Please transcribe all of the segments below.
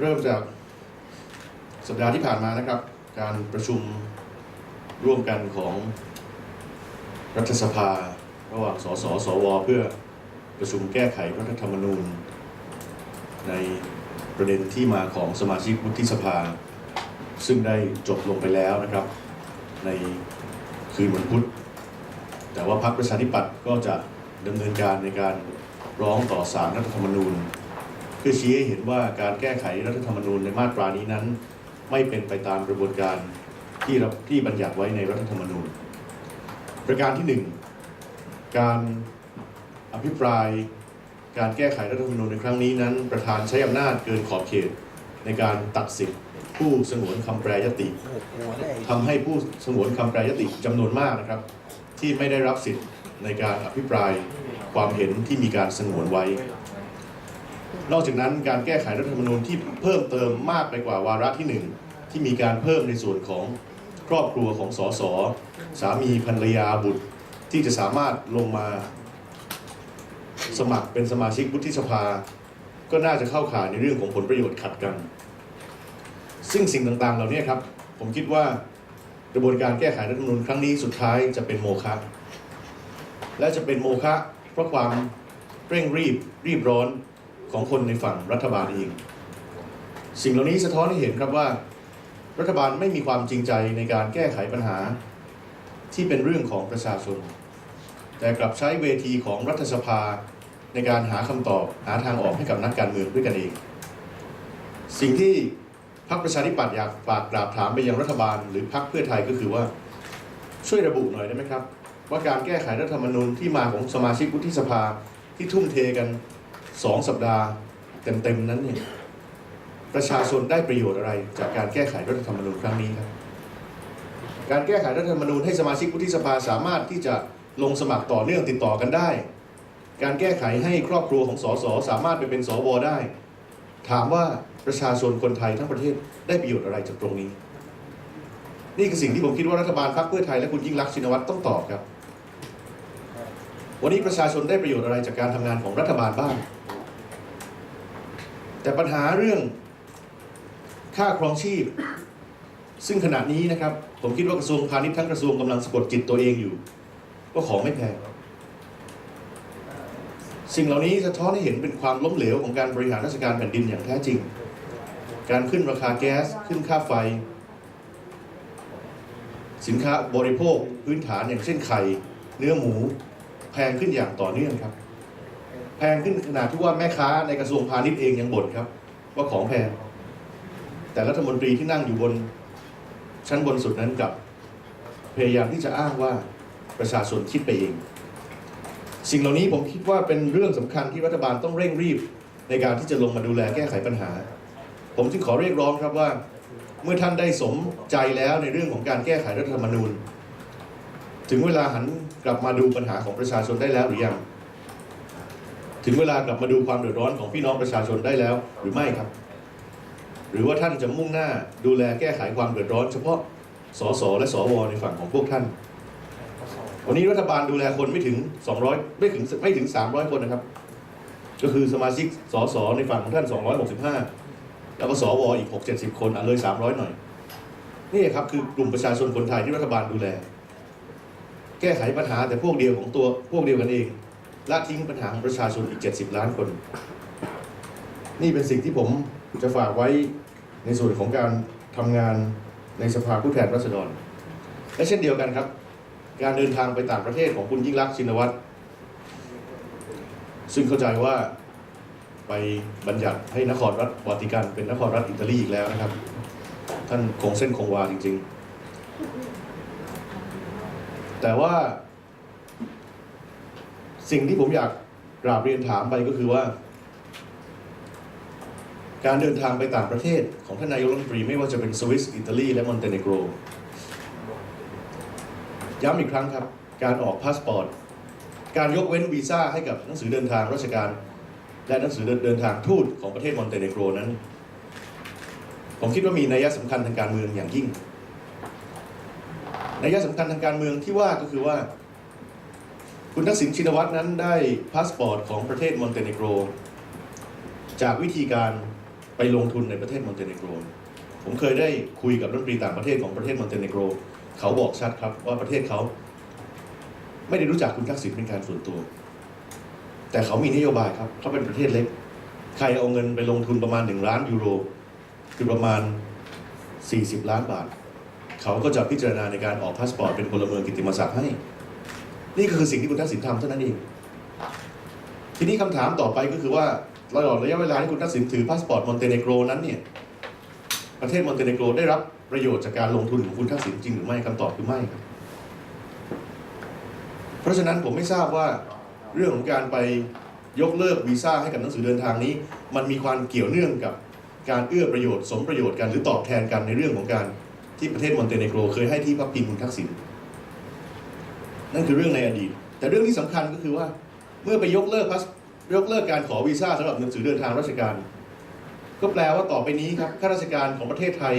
เริ่มจากสัปดาห์ที่ผ่านมานะครับ การประชุมร่วมกันของรัฐสภา ระหว่างสสสว เพื่อประชุมแก้ไขรัฐธรรมนูญ ในประเด็นที่มาของสมาชิกวุฒิสภา ซึ่งได้จบลงไปแล้วนะครับ ในคืนวันพุธแต่ว่าพรรคประชาธิปัตย์ก็จะดำเนินการในการร้องต่อศาลรัฐธรรมนูญ พื่อชี้ให้เห็นว่าการแก้ไขรัฐธรรมนูญในมาตรานี้นั้น ไม่เป็นไปตามกระบวนการที่รับที่บัญญัติไว้ในรัฐธรรมนูญ ประการที่หนึ่งการอภิปราย การแก้ไขรัฐธรรมนูญในครั้งนี้นั้น ประธานใช้อำนาจเกินขอบเขตในการตัดสิทธิผู้สงวนคำแปรยติทำให้ผู้สงวนคำแปรยติจำนวนมากนะครับ ที่ไม่ได้รับสิทธิ์ในการอภิปรายความเห็นที่มีการสงวนไว้ นอกจากนั้นการแก้ไขรัฐธรรมนูญที่เพิ่มเติมมากไปกว่าวาระที่หนึ่งที่มีการเพิ่มในส่วนของครอบครัวของสสสามีภรรยาบุตรที่จะสามารถลงมาสมัครเป็นสมาชิกวุฒิสภา ก็น่าจะเข้าข่ายในเรื่องของผลประโยชน์ขัดกัน ซึ่งสิ่งต่างๆเหล่านี้ครับ ผมคิดว่ากระบวนการแก้ไขรัฐธรรมนูญครั้งนี้สุดท้ายจะเป็นโมฆะและจะเป็นโมฆะเพราะความเร่งรีบรีบร้อน ของคนในฝั่งรัฐบาลเอง สิ่งเหล่านี้สะท้อนให้เห็นครับว่า รัฐบาลไม่มีความจริงใจในการแก้ไขปัญหา ที่เป็นเรื่องของประชาชน แต่กลับใช้เวทีของรัฐสภาในการหาคำตอบหาทางออกให้กับนักการเมืองด้วยกันเอง สิ่งที่พรรคประชาธิปัตย์อยากฝากกราบถามไปยังรัฐบาล หรือพรรคเพื่อไทยก็คือว่าช่วยระบุหน่อยได้ไหมครับ ว่าการแก้ไขรัฐธรรมนูญที่มาของสมาชิกวุฒิสภาที่ทุ่มเทกัน สองสัปดาห์เต็มๆนั้นเนี่ยประชาชนได้ประโยชน์อะไรจากการแก้ไขรัฐธรรมนูญครั้งนี้ครับ การแก้ไขรัฐธรรมนูญให้สมาชิกวุฒิสภาสามารถที่จะลงสมัครต่อเนื่องติดต่อกันได้ การแก้ไขให้ครอบครัวของสสสามารถไปเป็นสวได้ ถามว่าประชาชนคนไทยทั้งประเทศได้ประโยชน์อะไรจากตรงนี้ นี่คือสิ่งที่ผมคิดว่ารัฐบาลพรรคเพื่อไทยและคุณยิ่งรักชินวัตรต้องตอบครับ วันนี้ประชาชนได้ประโยชน์อะไรจากการทำงานของรัฐบาลบ้าง แต่ปัญหาเรื่องค่าครองชีพ ซึ่งขณะนี้นะครับ ผมคิดว่ากระทรวงพาณิชย์ทั้งกระทรวงกำลังสะกดจิตตัวเองอยู่ว่าของไม่แพงสิ่งเหล่านี้สะท้อนให้เห็นเป็นความล้มเหลวของการบริหารราชการแผ่นดินอย่างแท้จริง การขึ้นราคาแก๊สขึ้นค่าไฟ สินค้าบริโภคพื้นฐานอย่างเช่นไข่ เนื้อหมู แพงขึ้นอย่างต่อเนื่องครับ แพงขึ้นขนาดที่ว่าแม่ค้าในกระทรวงพาณิชย์เองยังบ่นครับ ว่าของแพง แต่รัฐมนตรีที่นั่งอยู่บนชั้นบนสุดนั้นกลับ พยายามที่จะอ้างว่าประชาชนคิดไปเอง สิ่งเหล่านี้ผมคิดว่าเป็นเรื่องสำคัญที่รัฐบาลต้องเร่งรีบ ในการที่จะลงมาดูแลแก้ไขปัญหา ผมจึงขอเรียกร้องครับว่า เมื่อท่านได้สมใจแล้วในเรื่องของการแก้ไขรัฐธรรมนูญ ถึงเวลาหันกลับมาดูปัญหาของประชาชนได้แล้วหรือยัง ถึงเวลากลับมาดูความเดือดร้อนของพี่น้องประชาชนได้แล้วหรือไม่ครับ หรือว่าท่านจะมุ่งหน้าดูแลแก้ไขความเดือดร้อน เฉพาะสสและสวในฝั่งของพวกท่าน วันนี้รัฐบาลดูแลคนไม่ถึง 200 ไม่ถึงไม่ถึง 300 คนนะครับ ก็คือสมาชิกสสในฝั่งของท่าน 265 แล้วก็สวอีก 6-70 คนอะเลย 300 หน่อย นี่ครับคือกลุ่มประชาชนคนไทยที่รัฐบาลดูแล แก้ไขปัญหาแต่พวกเดียวของตัวพวกเดียวกันเอง ละทิ้งปัญหาของประชาชนอีก 70 ล้านคน นี่เป็นสิ่งที่ผมจะฝากไว้ในส่วนของการทำงานในสภาผู้แทนราษฎร และเช่นเดียวกันครับ การเดินทางไปต่างประเทศของคุณยิ่งรักชินวัตรซึ่งเข้าใจว่าไปบัญญัติให้นครรัฐวาติกันเป็นนครรัฐอิตาลีอีกแล้วนะครับ ท่านคงเส้นคงวาจริง ๆ แต่ว่า สิ่งที่ผมอยากกราบเรียนถามไปก็คือว่า การเดินทางไปต่างประเทศของท่านนายกรัฐมนตรีไม่ว่าจะเป็นสวิสอิตาลีและมอนเตเนโกรย้ำอีกครั้งครับ การออกพาสปอร์ต การยกเว้นวีซ่าให้กับหนังสือเดินทางราชการ และหนังสือเดินทางทูตของประเทศมอนเตเนโกรนั้น ผมคิดว่ามีนัยสำคัญทางการเมืองอย่างยิ่งนัยสำคัญทางการเมืองที่ว่าก็คือว่า คุณทักษิณชินวัตรนั้นได้พาสปอร์ตของประเทศมอนเตเนโกร จากวิธีการไปลงทุนในประเทศมอนเตเนโกร ผมเคยได้คุยกับรัฐมนตรีต่างประเทศของประเทศมอนเตเนโกร เขาบอกชัดครับว่าประเทศเขาไม่ได้รู้จักคุณทักษิณเป็นการส่วนตัว แต่เขามีนโยบายครับเขาเป็นประเทศเล็ก ใครเอาเงินไปลงทุนประมาณหนึ่งล้านยูโร คือประมาณ 40 ล้านบาท เขาก็จะพิจารณาในการออกพาสปอร์ตเป็นพลเมืองกิติมศักดิ์ให้ นี่ก็คือสิ่งที่คุณทักษิณทำเท่านั้นเอง ทีนี้คำถามต่อไปก็คือว่าตลอดระยะเวลาที่คุณทักษิณถือพาสปอร์ตมอนเตเนโกรนั้นเนี่ยประเทศมอนเตเนโกรได้รับประโยชน์จากการลงทุนของคุณทักษิณจริงหรือไม่คำตอบคือไม่ครับ เพราะฉะนั้นผมไม่ทราบว่าเรื่องของการไปยกเลิกวีซ่าให้กับหนังสือเดินทางนี้ มันมีความเกี่ยวเนื่องกับการเอื้อประโยชน์สมประโยชน์กันหรือตอบแทนกันในเรื่องของการที่ประเทศมอนเตเนโกรเคยให้ที่พักพิงคุณทักษิณ นั่นคือเรื่องในอดีต แต่เรื่องที่สำคัญก็คือว่า เมื่อไปยกเลิกพาสยกเลิกการขอวีซ่าสำหรับหนังสือเดินทางราชการ ก็แปลว่าต่อไปนี้ครับข้าราชการของประเทศไทย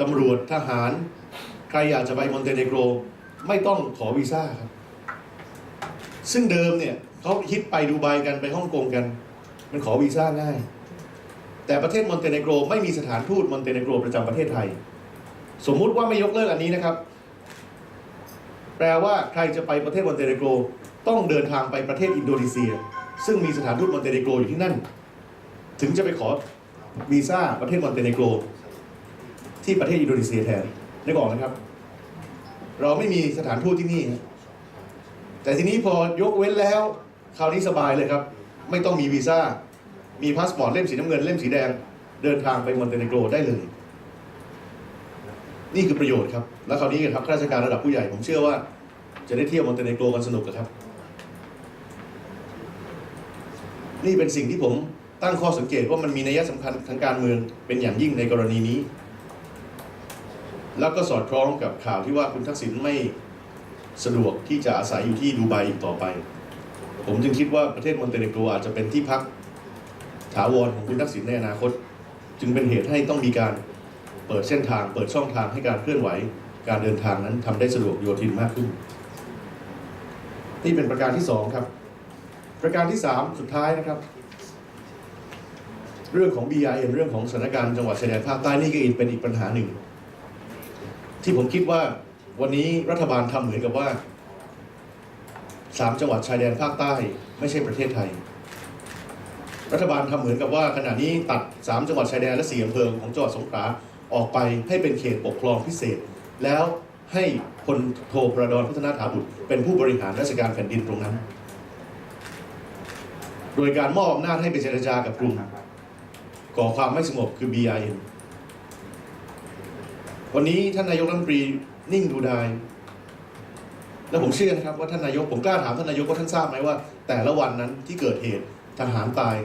ตำรวจทหาร ใครอยากจะไปมอนเตเนโกร ไม่ต้องขอวีซ่าครับ ซึ่งเดิมเนี่ยเขาคิดไปดูไบกันไปฮ่องกงกัน มันขอวีซ่าง่าย แต่ประเทศมอนเตเนโกรไม่มีสถานทูตมอนเตเนโกรประจำประเทศไทย สมมุติว่าไม่ยกเลิกอันนี้นะครับ ลว่าใครจะไปประเทศมอนเตเนโกรต้องเดินทางไปประเทศอินโดนีเซีย ซึ่งมีสถานทูตมอนเตเนโกรอยู่ที่นั่น ถึงจะไปขอวีซ่าประเทศมอนเตเนโกรที่ประเทศอินโดนีเซียแทนนึกออกนะครับ เราไม่มีสถานทูตที่นี่ แต่ทีนี้พอยกเว้นแล้วคราวนี้สบายเลยครับ ไม่ต้องมีวีซ่ามีพาสปอร์ตเล่มสีน้ำเงินเล่มสีแดง เดินทางไปมอนเตเนโกรได้เลย นี่คือประโยชน์ครับ แล้วคราวนี้ครับข้าราชการระดับผู้ใหญ่ผมเชื่อว่า จะได้เที่ยวมอนเตเนโกรกันสนุกครับ นี่เป็นสิ่งที่ผมตั้งข้อสังเกตว่ามันมีนัยสำคัญทางการเมืองเป็นอย่างยิ่งในกรณีนี้ แล้วก็สอดคล้องกับข่าวที่ว่าคุณทักษิณไม่สะดวกที่จะอาศัยอยู่ที่ดูไบอีกต่อไป ผมจึงคิดว่าประเทศมอนเตเนโกรอาจจะเป็นที่พักถาวรของคุณทักษิณในอนาคต จึงเป็นเหตุให้ต้องมีการ เปิดเส้นทาง เปิดช่องทางให้การเคลื่อนไหว การเดินทางนั้นทำได้สะดวกโยทินมากขึ้น นี่เป็นประการที่สองครับ ประการที่สามสุดท้ายนะครับ เรื่องของ BRN เรื่องของสถานการณ์จังหวัดชายแดนภาคใต้นี่ก็อีกเป็นอีกปัญหาหนึ่ง ที่ผมคิดว่าวันนี้รัฐบาลทำเหมือนกับว่าสามจังหวัดชายแดนภาคใต้ ไม่ใช่ประเทศไทย รัฐบาลทำเหมือนกับว่าขณะนี้ตัดสามจังหวัดชายแดนและสี่อำเภอของจังหวัดสงขลา ออกไปให้เป็นเขตปกครองพิเศษ แล้วให้พลโทประดอนพัฒนาถาบุตร เป็นผู้บริหารราชการแผ่นดินตรงนั้น โดยการมอบอำนาจให้ไปเจรจากับกลุ่มก่อความไม่สงบคือ BIN วันนี้ท่านนายกรัฐมนตรีนิ่งดูดายแล้วผมเชื่อนะครับว่าท่านนายกผมกล้าถามท่านนายกว่าท่านทราบไหมว่า แต่ละวันนั้นที่เกิดเหตุทหารตาย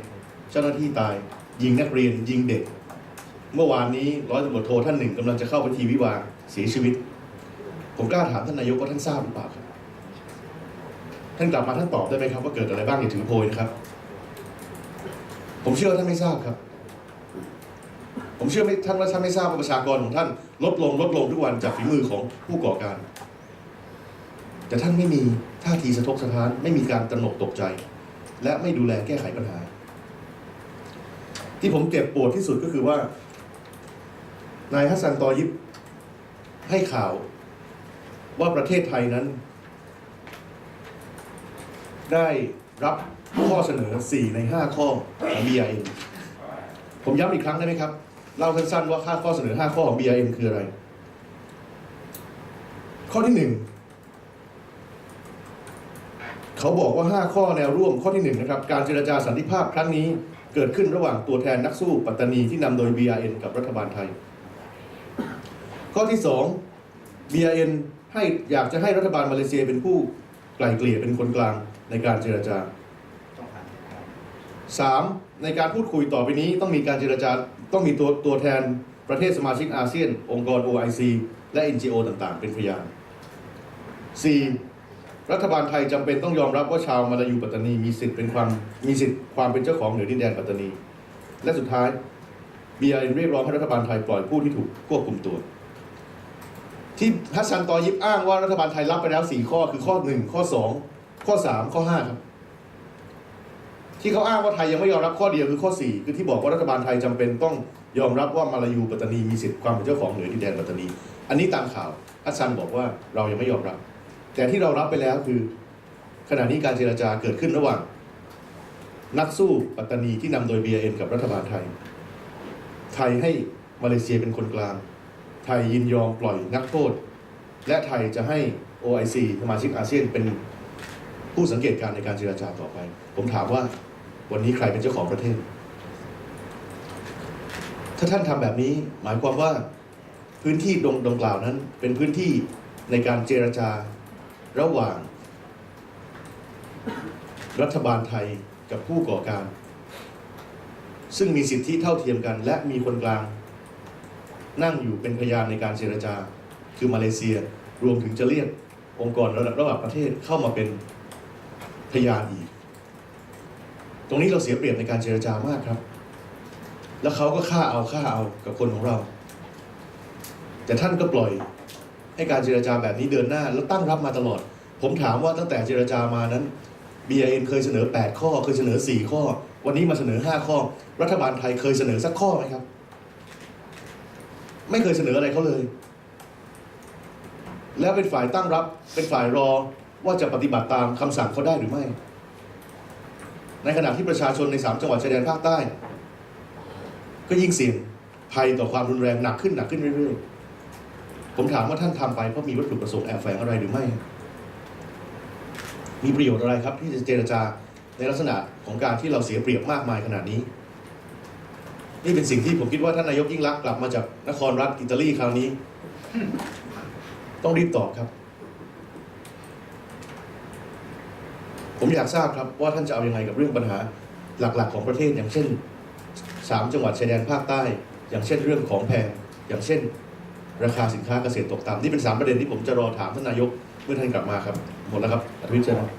เจ้าหน้าที่ตาย ยิงนักเรียนยิงเด็ก เมื่อวานนี้ร้อยตำรวจโทท่านหนึ่งกำลังจะเข้าพิธีวิวาเสียชีวิต ผมกล้าถามท่านนายกว่าท่านทราบหรือเปล่าครับท่านกลับมาท่านตอบได้ไหมครับว่าเกิดอะไรบ้างอย่าถือโพยนะครับ ผมเชื่อท่านไม่ทราบครับ ผมเชื่อไม่ท่านว่าท่านไม่ทราบว่าประชากรของท่าน ลดลงลดลงทุกวันจากฝีมือของผู้ก่อการ แต่ท่านไม่มีท่าทีสะทกสะท้านไม่มีการตระหนกตกใจ และไม่ดูแลแก้ไขปัญหา ที่ผมเจ็บปวดที่สุดก็คือว่า นายฮัสซันตอยิบให้ข่าวว่าประเทศไทยนั้น ได้รับข้อเสนอ 4 ใน 5 ข้อของ BIN ผมย้ำอีกครั้งได้ไหมครับ เล่าสั้นๆว่าค่าข้อเสนอ 5 ข้อของ BIN คืออะไร ข้อที่ 1 เขาบอกว่า 5 ข้อแนวร่วมข้อที่ 1 นะครับ การเจรจาสันติภาพครั้งนี้เกิดขึ้นระหว่างตัวแทนนักสู้ปัตตานีที่นำโดย BRN กับรัฐบาลไทย ข้อที่ 2 BRN ให้อยากจะให้รัฐบาลมาเลเซียเป็นผู้ไกล่เกลี่ยเป็นคนกลางในการเจรจา 3. ในการพูดคุยต่อไปนี้ต้องมีการเจรจาต้องมีตัวตัวแทนประเทศสมาชิกอาเซียน องค์กร OIC และ NGO ต่างๆ เป็นพยาน 4. รัฐบาลไทยจำเป็นต้องยอมรับว่าชาวมาลายูปัตตานีมีสิทธิ์เป็นความมีสิทธิ์ความเป็นเจ้าของเหนือดินแดนปัตตานี และสุดท้าย BRN เรียกร้องให้รัฐบาลไทยปล่อยผู้ที่ถูกควบคุมตัว ที่ฮัสซันตอยิบอ้างว่ารัฐบาลไทยรับไปแล้ว 4 ข้อคือข้อ 1 ข้อ 2 ข้อ 3 ข้อ 5 ครับ ที่เขาอ้างว่าไทยยังไม่ยอมรับข้อเดียวคือข้อ 4 คือที่บอกว่ารัฐบาลไทยจำเป็นต้องยอมรับว่ามาลายูปัตตานีมีสิทธิ์ความเป็นเจ้าของเหนือดินแดนปัตตานี อันนี้ตามข่าวอัสซันบอกว่าเรายังไม่ยอมรับ แต่ที่เรารับไปแล้วคือขณะนี้การเจรจาเกิดขึ้นระหว่าง นักสู้ปัตตานีที่นำโดย BNN กับรัฐบาลไทย ไทยให้มาเลเซียเป็นคนกลาง ไทยยินยอมปล่อยนักโทษ และไทยจะให้ OIC สมาชิกอาเซียนเป็นผู้สังเกตการณ์ในการเจรจาต่อไป ผมถามว่าวันนี้ใครเป็นเจ้าของประเทศ ถ้าท่านทำแบบนี้หมายความว่าพื้นที่ตรงดงกล่าวนั้น เป็นพื้นที่ในการเจรจาระหว่าง รัฐบาลไทยกับผู้ก่อการ ซึ่งมีสิทธิเท่าเทียมกัน และมีคนกลาง นั่งอยู่เป็นพยานในการเจรจา คือมาเลเซีย รวมถึงจะเรียกองค์กรระดับระหว่างประเทศเข้ามาเป็นพยานอีก ตรงนี้เราเสียเปรียบในการเจรจามากครับ แล้วเขาก็ฆ่าเอาฆ่าเอากับคนของเรา แต่ท่านก็ปล่อยให้การเจรจาแบบนี้เดินหน้า แล้วตั้งรับมาตลอด ผมถามว่าตั้งแต่เจรจามานั้น BIN เคยเสนอ 8 ข้อ เคยเสนอ 4 ข้อ วันนี้มาเสนอ 5 ข้อ รัฐบาลไทยเคยเสนอสักข้อไหมครับ ไม่เคยเสนออะไรเขาเลย แล้วเป็นฝ่ายตั้งรับ เป็นฝ่ายรอว่าจะปฏิบัติตามคำสั่งเขาได้หรือไม่ ในขณะที่ประชาชนใน3จังหวัดชายแดนภาคใต้ ก็ยิ่งเสี่ยงภัยต่อความรุนแรงหนักขึ้นหนักขึ้นเรื่อยๆ ผมถามว่าท่านทำไปเพราะมีวัตถุประสงค์แอบแฝงอะไรหรือไม่ มีประโยชน์อะไรครับที่จะเจรจาในลักษณะของการที่เราเสียเปรียบมากมายขนาดนี้ นี่เป็นสิ่งที่ผมคิดว่าท่านนายกยิ่งรักษณ์กลับมาจากนครรัฐอิตาลีคราวนี้ ต้องรีบตอบครับ ผมอยากทราบครับว่าท่านจะเอาอยัางไงกับเรื่องปัญหาหลักๆ ของประเทศอย่างเช่นสามจังหวัดชายแดนภาคใต้ อย่างเช่นเรื่องของแพงอย่างเช่น ราคาสินค้าเกษตรตกต่ำนี่เป็นสามประเด็นที่ผมจะรอถามท่านนายกเมื่อท่านกลับมาครับหมดแล้วครับอภิวิทย์เชิญครับ